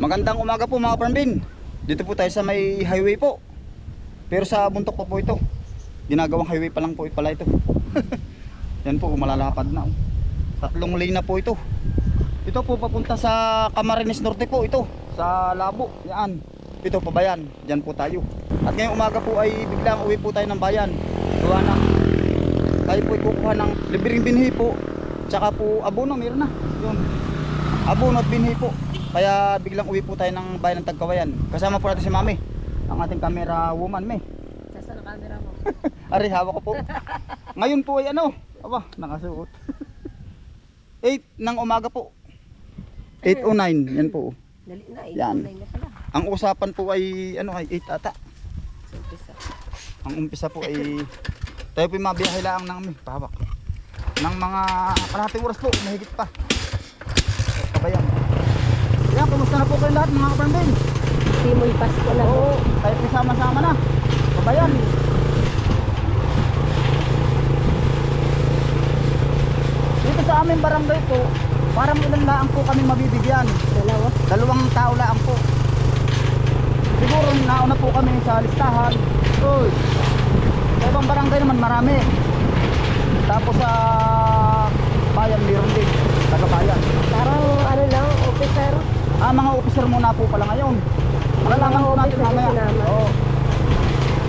Magandang umaga po mga parmbin. Dito po tayo sa may highway po. Pero sa buntok pa po ito. Ginagawang highway pa lang po pala ito. Yan po, malalapad na. oh. Tatlong lane na po ito. Ito po papunta sa Camarines Norte po ito. Sa Labo. Yan. Ito pabayan. Diyan po tayo. At ngayong umaga po ay biglang uwi po tayo ng bayan. Gawa ng tayo po kukuha ng libreng binhi po. Tsaka po abono, meron na. Yun. Abono at binhi po. Kaya biglang uwi po tayo ng bayan ng Tagkawayan. Kasama po natin si Mami. Ang ating camera woman, me. Saan ang camera mo? Ari, hawak ko po. Ngayon po ay ano? Aba, nakasuot. 8 ng umaga po. 8.09, yan po. Dali na, Yan. Yan. na pala. Ang usapan po ay ano ay 8 ata. Sa umpisa. Ang umpisa po ay tayo po mabiyahe lang ng may pahawak. Ng mga kalahating oras po, mahigit pa. Kabayan. Yan, kumusta na po kayo lahat mga kapambin? Simoy Pasko na. Oo, tayo po sama-sama na. Kabayan. Dito sa aming barangay po, parang ilan laang po kami mabibigyan. Dalawa. Dalawang tao lang po. Siguro nauna po kami sa listahan. Uy. Sa ibang barangay naman marami. Tapos sa bayan meron din. Taga bayan. Parang ano lang, officer. Ah, mga officer muna po pala ngayon. Malalaman po natin mamaya. Oo.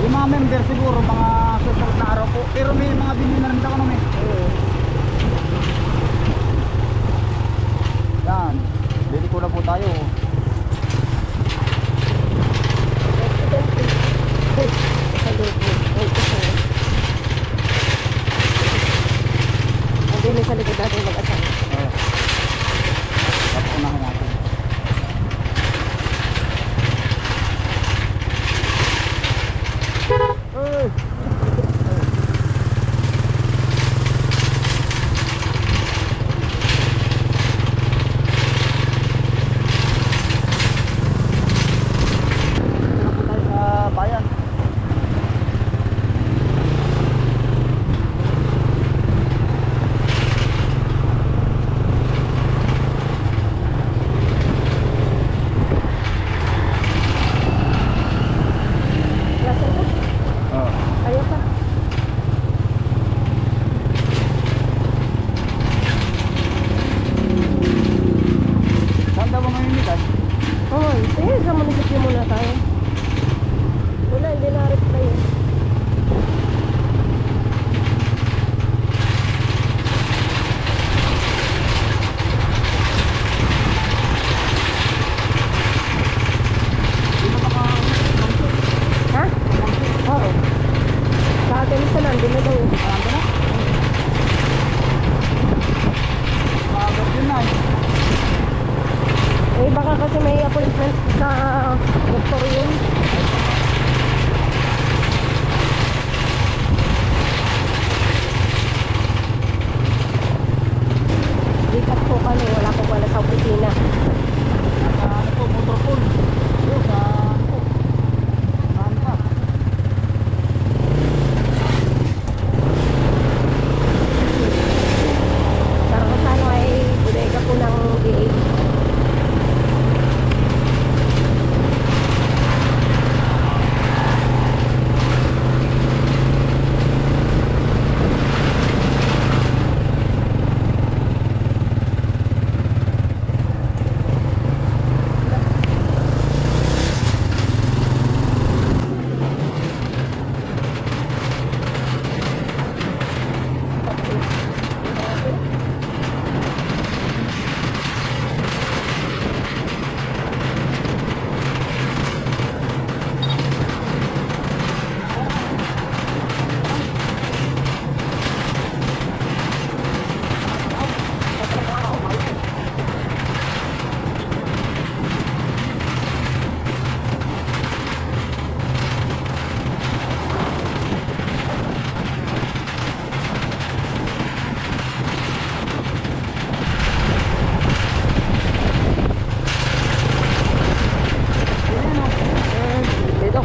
Yung mga member siguro, mga susunod na araw po. Pero may mga bilhin na rin ako naman. Hmm. Yan. Ko na po tayo. Sa lupo. Ay, isa. Andun sa likod natin mag-asawa.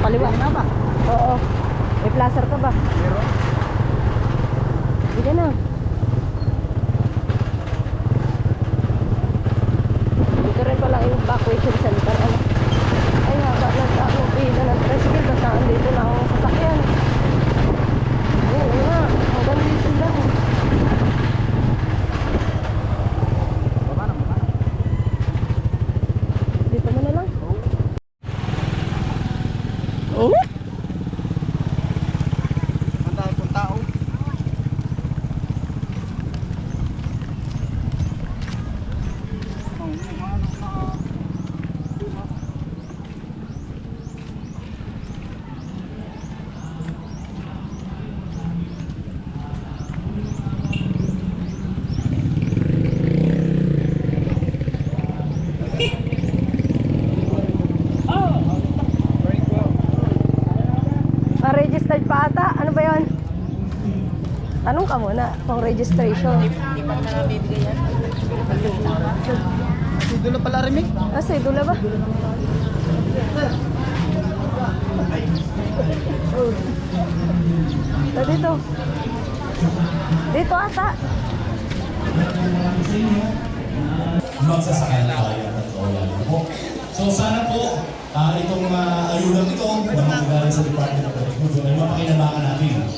kaliwa. Ba? Oo. May placer ka ba? Meron. Hindi na. Dito rin pala yung evacuation Tanong ka muna, pang registration. Si Dula pala rin, Ah, sa idula ba? Oh. Ah, dito. Dito ata. magsasakay na wala na po. So sana po, ah, itong uh, ayulang ito na magagaling sa Department of Agriculture ay mapakinabangan natin.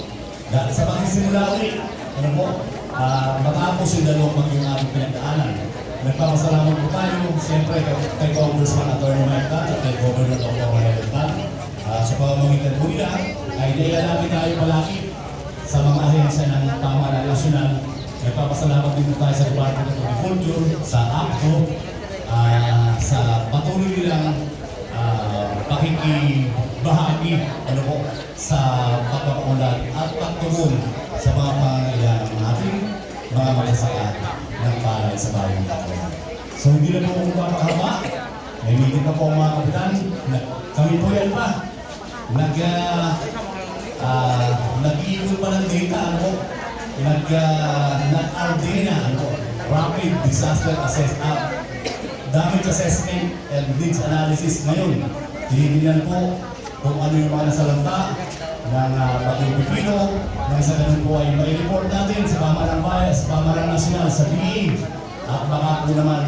Dahil sa pagsisimula ulit, ano po, ah, matapos yung dalawang bagyong ating pinagdaanan. Nagpapasalamat po tayo, siyempre, kay, Congressman Attorney Mike at kay Governor Dr. Manuel Tan. Uh, sa pamamagitan po nila, ay naialapit tayo palagi sa mga ahensya ng pamahalaan nasyonal. Nagpapasalamat din po tayo sa Department of Agriculture, sa APCO, ah, sa patuloy nilang uh, pakikibahagi ano po, sa pagpapaunlad at pagtugon sa mga pangangailangan ng ating mga magsasaka ng palay sa bayan Tacloban. So hindi na po kung papahaba, may meeting pa po mga kapitan. Na- Kami po yan pa. Nag, ah, Ah, nag-iikot pa ng data, ano, nag, uh, nag-RDNA, ano, Rapid Disaster Assess, ah, Damage Assessment and Needs Analysis ngayon. Tinitingnan po kung ano yung mga nasalanta ng uh, Bagong Pipino, na isa ganun po ay mai-report natin sa pamahalang bayan, sa pamahalang nasyonal, sa DE, at baka po naman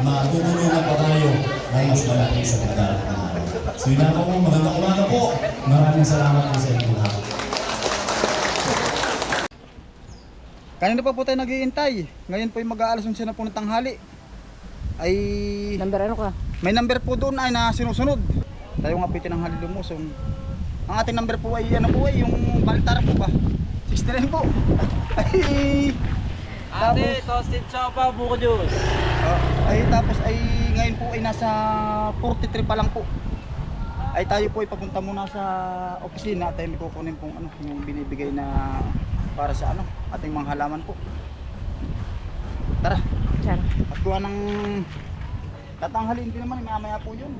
matutulungan pa tayo ng mas malaki sa pagdarating ng araw. So yun lang po, magandang umaga po. Maraming salamat po sa inyo lahat. Kanina pa po tayo naghihintay. Ngayon po yung mag-aalas 11 na po ng tanghali. Ay Number ano ka? May number po doon ay na sinusunod. Tayo nga po tinanghali lumusong. Ang ating number po ay ano po ay yung baltara po ba? 69 po. Ay Ate, toasted chopa, buko juice. Ah, ay tapos ay ngayon po ay nasa 43 pa lang po. Ay tayo po ay papunta muna sa opisina at ay may kukunin pong ano yung binibigay na para sa ano ating mga halaman po. Tara, Diyan. at kuha ng tatanghalin din naman mamaya po yun.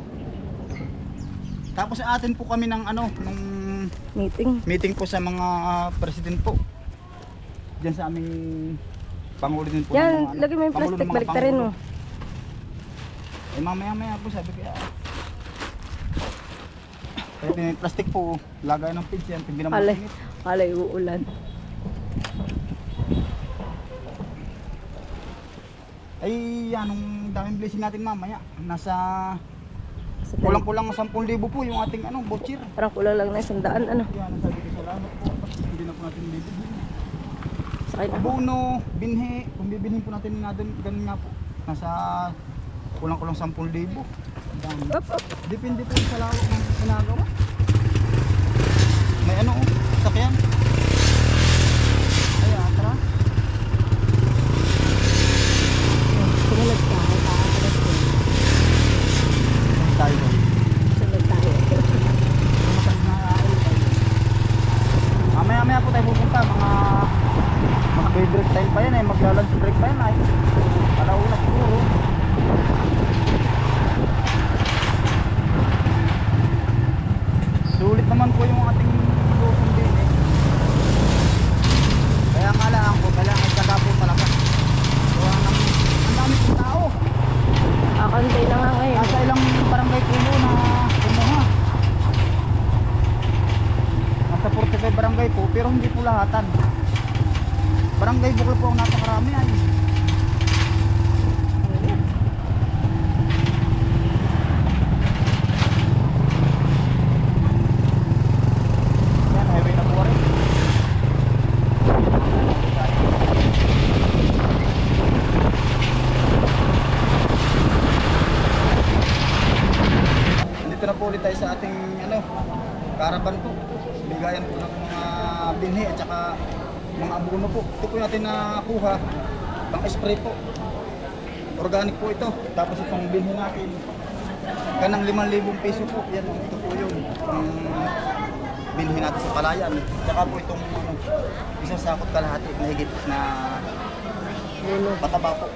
Tapos atin po kami ng ano nung Meeting. meeting po sa mga president po. Diyan sa aming pangulo din po. Yan, mga, ano, pangulo ng plastic, mga baliktarin pangulo. mo. Eh mamaya maya po sabi ko ah. Kahit may plastic po, lagay ng pids yan, hindi naman Alay, alay uulan. Ay yan, ang daming blessing natin mamaya. Nasa Sa kulang-kulang 10,000 po yung ating ano, butcher. Parang kulang lang na isang daan, ano. Yan, ang sabi ko salamat po. Hindi na po natin bibigyan. Na. Abono, binhi, kung bibilhin po natin nga doon, ganun nga po. Nasa kulang-kulang 10,000. Ang dami. Up, up. Depende po sa lawak ng ginagawa. May ano, oh, sakyan. Ayan, tara. Sumunod tayo. Tatakas ko. Tayo doon. Sumunod tayo. Tumatas na ano tayo. Mamaya maya po tayo pupunta, mga mga bay break time pa yan eh, magla-lunch break pa yan ay. Alauna siguro. Sulit naman po yung ating lusong din eh. Kaya nga lang po, kailangan tsaga po talaga. Gawa ng, ang dami pong tao. Ah, konti na nga ngayon. Nasa ilang barangay puno na kumuha. Nasa 45 barangay po, pero hindi po lahatan. Barangay bukol po ang napakarami ay. Yan, highway na po rin. Dito na po ulit tayo sa ating ano, caravan po. Bigayan po ng mga binhi at saka mga abono po. Natin nakuha pang spray po. Organic po ito. Tapos itong binhi natin. Kanang 5,000 peso po. Yan, ito po yun. Ang binhi natin sa palayan. Tsaka po itong ano, isang sakot kalahati na higit na pataba po.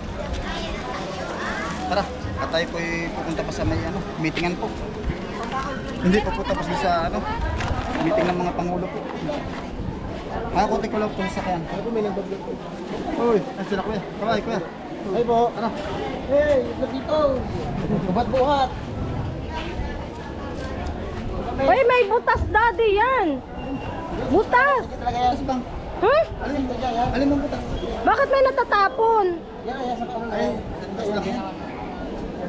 Tara, at tayo po pupunta pa sa may ano, meetingan po. Hindi pa po tapos sa ano, meeting ng mga pangulo po. Konti ko lang po sa sakyan. Ano po may nagbablog po? Uy, nasa na kuya. Kaway, kuya. Ay po. Ano? Hey, dito. Buhat buhat. Uy, may butas daddy yan. Butas. Talaga yan sa bang. Huh? Alin mo dyan? Alin mo butas? Bakit may natatapon? Yan, yan sa kanan. Ay, butas lang yan.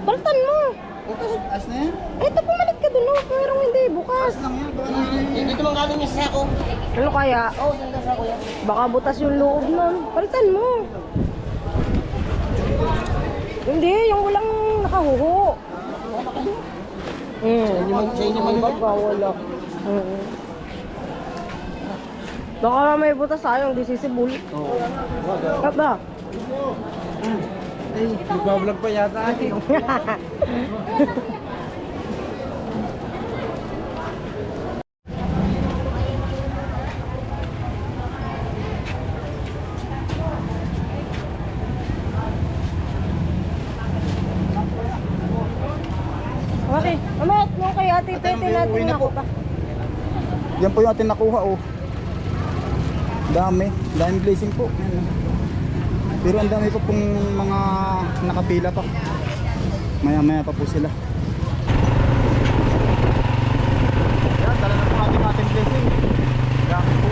Baltan mo. Butas, as na yan. Eto, pumalit ka dun. Oh. Pero hindi, bukas. As lang yan. Dito mang galing yung sako. Ano kaya? Oo, oh, sa sako yan. Baka butas yung loob nun. Palitan mo. Hindi, yung walang nakahuho. Hmm. Sa inyo, sa inyo man Baka wala. Oo. Baka may butas sayang, di sisibul. Oo. Ba? Ay, nagbablog pa yata Okay. Amat, nung kay ate, Ate, uwi natin na po. nakuha. Yan po yung ating nakuha oh. Dami, daming blazing po. Yan, oh. Pero ang dami pa pong mga nakapila pa. Maya maya pa po sila. Yan, tala na po ating ating blazing. Dami po.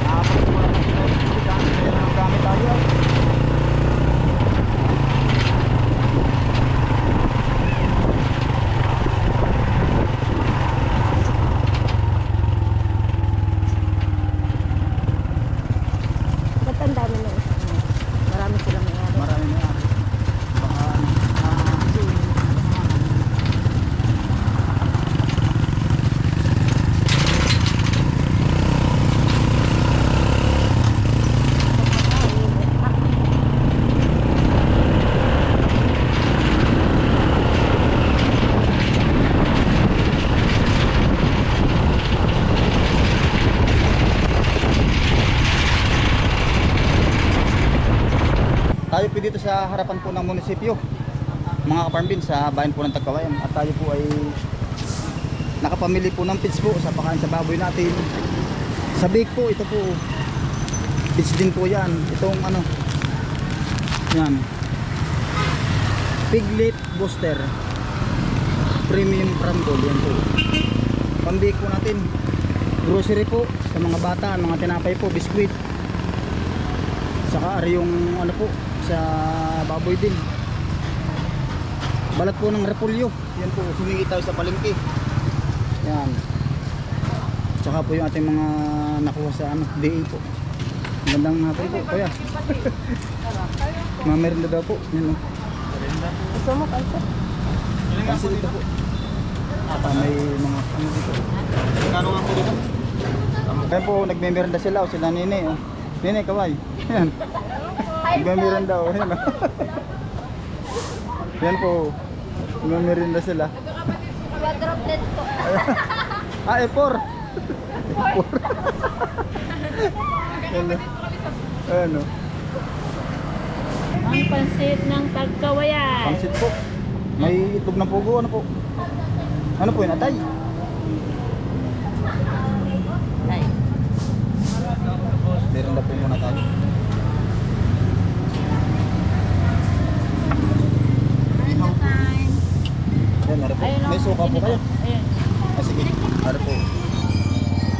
Nakapag po naman sila. Dami, dami, dami tayo. Ba't ang dami na isa? Marami silang may ari. Marami na yan. Baka ano, ah, Tayo po dito harapan po ng munisipyo. Mga kaparmbin sa bayan po ng Tagkawayan. At tayo po ay nakapamili po ng pits po sa pakain sa baboy natin. Sa bake po, ito po. Pits din po yan. Itong ano. Yan. Piglet Booster. Premium Crumble. Yan po. Pambake po natin. Grocery po sa mga bata, mga tinapay po, biskuit. Saka yung ano po sa baboy din. Balat po ng repolyo. Yan po, humingi tayo sa palengke. Yan. Tsaka po yung ating mga nakuha sa ano, DA po. Magandang hapon po, kuya. Mamerenda daw po. Yan o. Gusto mo, kansa? Kasi dito po. At may mga ano dito. Kano nga po dito? Kaya po, nagmemerenda sila o sila nene. Oh. Nene, kaway. Yan. Nagmemerenda o. Yan, oh. Yan po. Nagmemerenda sila. Quadruplet po. Ah, E4. E4. Yan, oh. Ayan o. Ang pansit ng pagkawayan. Pansit po. May itlog ng pugo. Ano po? Ano po yun? Atay. Ay. Merenda po muna tayo. Yan, meron po. Ayun May suka po kayo. Ayun. Ah, sige. Ano po.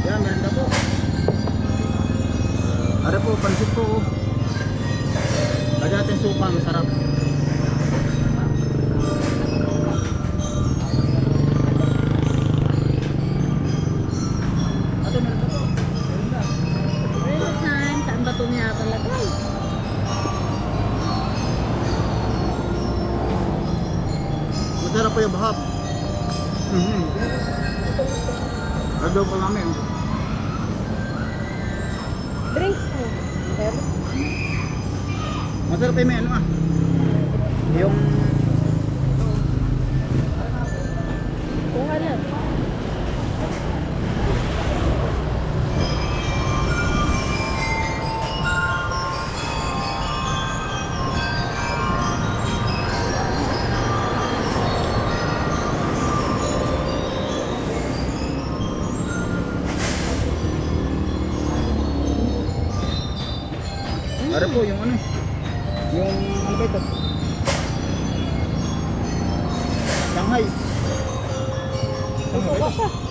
Yan, merenda po. Ano po, pansit po. oh. Lagyan natin suka, masarap. Time. Saan ba ito niya talaga? Masarap po yung bahab. Mhm. Agaw pa namin. Drinks mo. Pero, Masarap yung may ano ah. Yung kuha na. Shanghai. Ba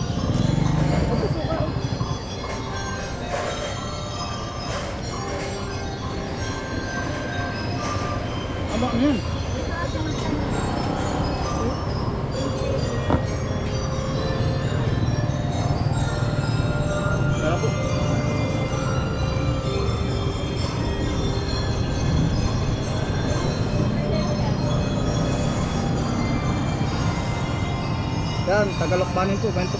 Tagalokbanin po, ganito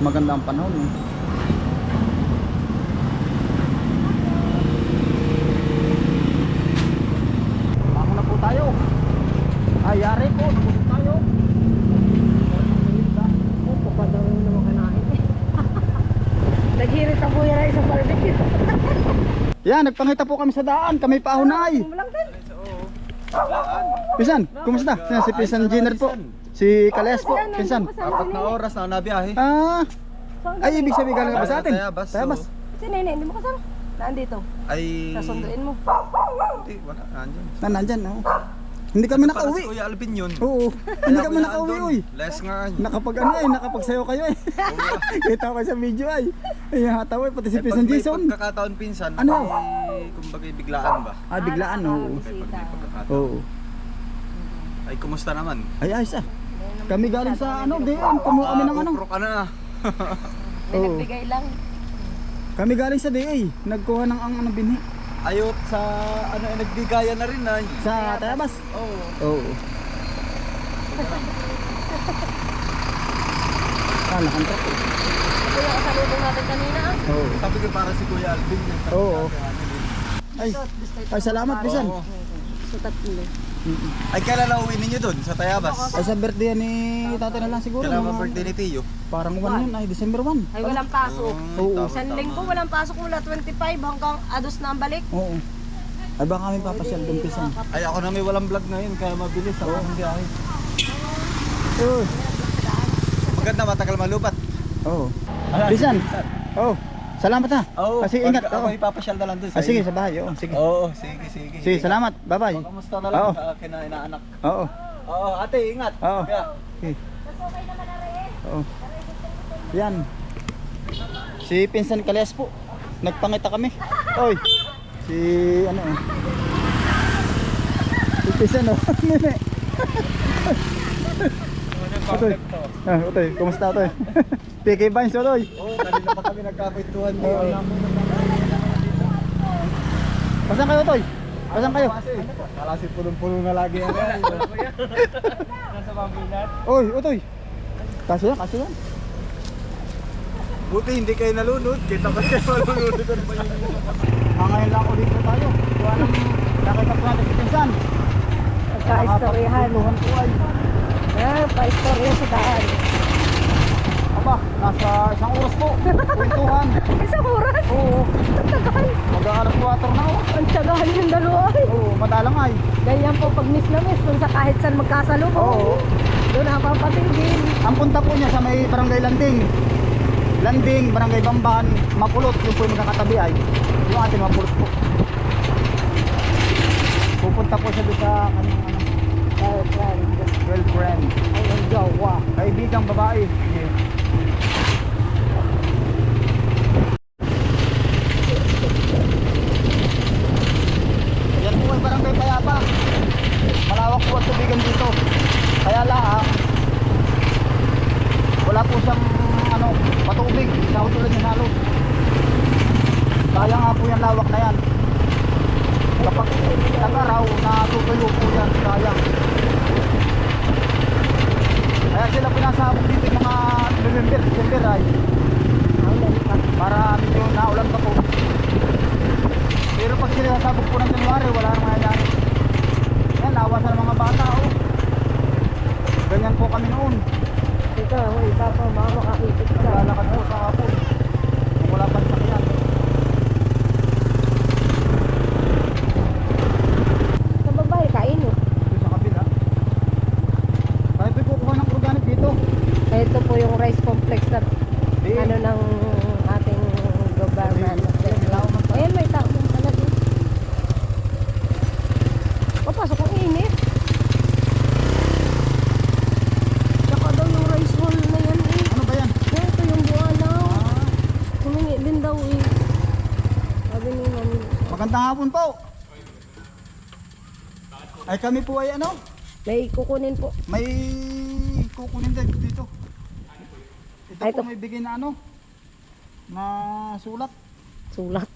Maganda ang panahon eh. Ako na po tayo. Ay, yari po. Nabusog tayo. Oh, papadang mo naman kanain eh. Naghirit ang buya na isang barbecue. Yan, nagpangita po kami sa daan. Kami pa ahunay. Mo lang din. Pisan, kumusta? Si Pisan Jenner po. Si Kales po, Pisan. Apat na oras na nabiyahe. Ah, ay ibig sabihin galing ka ba sa atin? Tayabas, Tayabas. Si Nene, hindi mo kasama. Nandito. Ay... Sasunduin mo. Hindi, wala. Nandyan. Na nandyan, oo. Hindi kami nakauwi. Kuya Alvin yun. Oo, hindi kami nakauwi, uy. Less nga. Nakapag ano eh, nakapagsayo kayo eh. Kita ko sa video ay. Ay, hataw eh, pati si Eh, Pisan pag may Jason. pagkakataon pinsan, Ano? ay, kumbaga biglaan ba? Ah, biglaan, oo. Ay, pag may pagkakataon. Oo. Ay, kumusta naman? Ay, ayos ah. Kami galing sa ano, diyan, kumuha kami ng ano. GoPro ka na. Oo. Nagbigay lang. Kami galing sa DA, nagkuha ng ang ano binhi. Ayot sa, ano, eh, nagbigaya na rin na. Sa Tayabas. Oo. Oo. Ah, nakantrap eh. Ito yung kasalubong natin kanina ah. Oo. Sabi ko para si Kuya Alvin. Oo. Ay, ay salamat Pisan. Oo. Sa tatlo. Ay, kailan na uwi ninyo doon sa Tayabas? Ay sa birthday ni tatay na lang siguro. Kailan mga- ba birthday ni Tiyo? Parang 1 yun, ay December 1. Ay, walang pasok. Oo. tama, Isang tama. linggo, walang pasok mula 25 hanggang ados na ang balik. Oo. Ay baka kami papasyal doon Pisan. Ay, ako na may walang vlog ngayon, kaya mabilis ako ang biyahe. Oo. Maganda, matagal malupat. Oo. Pisan. Oo. Salamat ha. Oo, Kasi ingat. Ako Oo. ipapasyal na lang doon Ah, sige, sa bahay. Oo, sige. Oo, sige, sige. Sige, salamat. Bye-bye. Kamusta na lang Oo. sa akin na inaanak? Oo. Oo, ate, ingat. Oo. Kaya, Okay. Oo. Yan. Si Pinsan Kalias po. Nagpangita kami. Oy. Si ano oh. Si Pinsan oh. Nene. Otoy. Ah, otoy. Kumusta otoy? PK Vines otoy. Oo, kanina pa kami nagkakwentuhan doon. Pasan kayo otoy? Pasan kayo? Kala si punong-puno na lagi yan. Nasa pambilat. Oy, otoy. Kaso yan, kaso yan. Buti hindi kayo nalunod. Kita ko kayo malunod. Ah, ngayon lang ulit na tayo. Kuha ng nakita po natin si Pinsan. Nagka-istoryahan. Nakapagpuluhan Ah, pa-istorya sa daan. Aba, nasa isang oras po. Kwentuhan. Isang oras? Oo. Tagal. Mag-aalas 4 na ako. Ang tagal yung dalawa ay. Oo, madalang ay. Ganyan po pag miss na miss, kung sa kahit saan magkasalubong. Oo. Doon napapatingin. Ang punta po niya sa may barangay Landing. Landing, barangay Bamban, Mapulot, yung po yung magkakatabi ay. Yung ating Mapulot po. Pupunta po siya doon sa kanyang ano, Girlfriend. Girlfriend. Ay, ang jowa. Kaibigang babae. Sige. siyang ano, patubig. Sa tulad ng halo. Kaya nga po yung lawak na yan. Kapag nag-araw, natutuyo po yan. Kaya. Kaya sila pinasabog dito yung mga November, December ay para medyo naulan pa po. Pero pag sila nasabog po ng January, wala nang mangyayari. Yan, lawas ng mga bata oh. Ganyan po kami noon. Ito, hoy, papa, baka makaipit ka. Lalakad po sa hapon. Kung wala pang sakyan. Sa babae, kain oh. Dito sa kabila. Tayo po kukuha ng organic dito. Ito po yung rice complex na Di. ano ng ating government. Ayan, may tao din pala din. Papasok ang init. Tsaka daw yung rice hall na yan eh. Ano ba yan? Yan, ito yung buwalaw. Ah, Humingi din daw eh. Sabi ni mami. magandang hapon po. Ay kami po ay ano? May kukunin po. May kukunin din dito. Ito Ay, po ito. may bigay na ano? Na sulat. Sulat.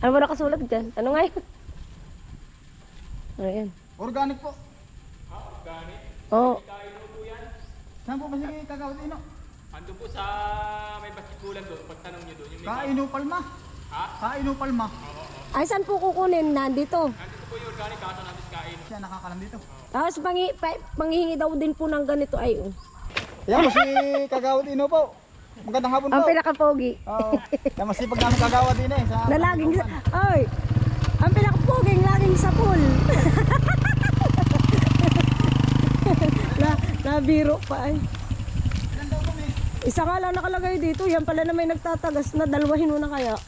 Ano ba nakasulat dyan? Ano nga yun? Ayan. Organic po. Oh, Saan po ba sige kagawad ino? Ando po sa may basikulan doon, pagtanong nyo doon, yung may Kaino palma. Ha? Kaino palma. Ay saan po kukunin? Nandito. nandito po yung organic kaso natin kain. Siya nakakalam dito. Tapos pangi, pa, panghihingi daw din po ng ganito ay oh. Yan po si kagawad ino po. Magandang hapon Ang po. pinakapogi. Oo. Yan masipag namin kagawad din eh. Sa Na laging sa... Ay! Ang pinakapoging laging sa pool. na, nabiro pa ay. Isa nga lang nakalagay dito. Yan pala na may nagtatagas na. Dalawahin mo na kaya.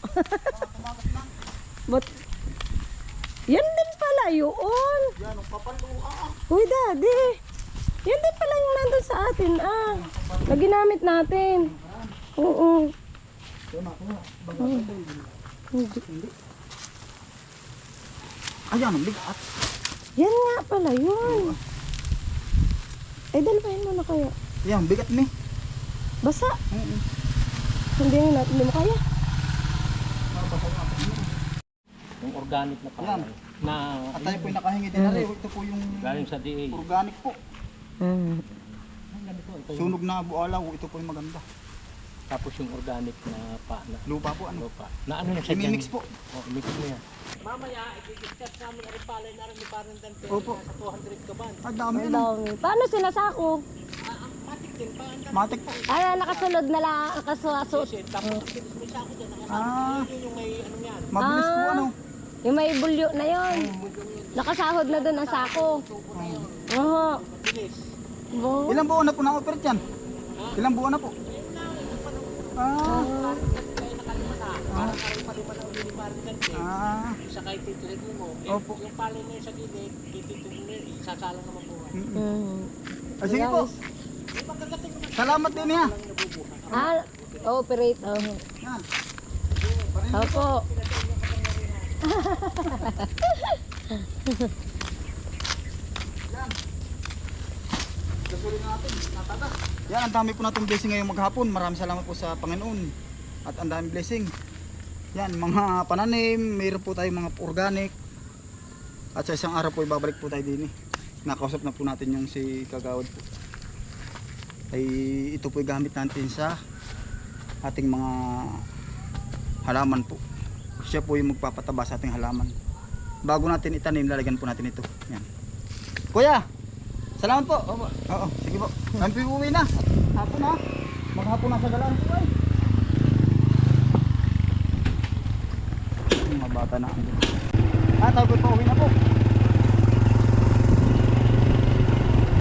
But, yan din pala yun. Yan, ang papaluha. Uy, daddy. Yan din pala yung nandun sa atin. Ah, na ginamit natin. Oo. Ayan, ang bigat. Yan nga pala yun. Eh, dalawahin mo na kaya. Yan, bigat ni. Basa. Hindi na hindi mo kaya. Yung organic na Yan. na At tayo po yung nakahingi din na rin. Ito po yung galing sa DA. organic po. Mm. Sunog na bualaw. Ito po yung maganda. Tapos yung organic na pa na Lupa po ano. lupa. Na ano yung sa Imimix po. Oh, mix mo yan. Opo. Ang dami Ang ano. dami. Paano sila sako? Matik po. Ay, nakasunod na lang, nakasuasot. Ah. Mabilis po ano. Yung may bulyo na yon. Nakasahod na doon ang sako. Oo. Oo. Ilang buwan na po na-operate yan? Ilang buwan na po? Ah. Ah. Ah. Sa tituloy mo, Opo. yung pala na sa gilid, tituloy mo yun, sasalang naman po. Mm. Ah, sige po. Salamat din niya. Ah, operate. Oh. Yan. Opo. Yan, ang dami po natin blessing ngayong maghapon. Maraming salamat po sa Panginoon. At ang daming blessing. Yan, mga pananim, mayroon po tayong mga organic. At sa isang araw po, ibabalik po tayo din eh. Nakausap na po natin yung si Kagawad po. Ay, ito po gamit natin sa ating mga halaman po. Siya po yung magpapataba sa ating halaman. Bago natin itanim, lalagyan po natin ito. Yan. Kuya, salamat po. Oo, Oo sige po. Kami po uwi na. Hapon na. Maghapon na sa galaan po ay. Mga bata na. Ah, tayo po uwi na po.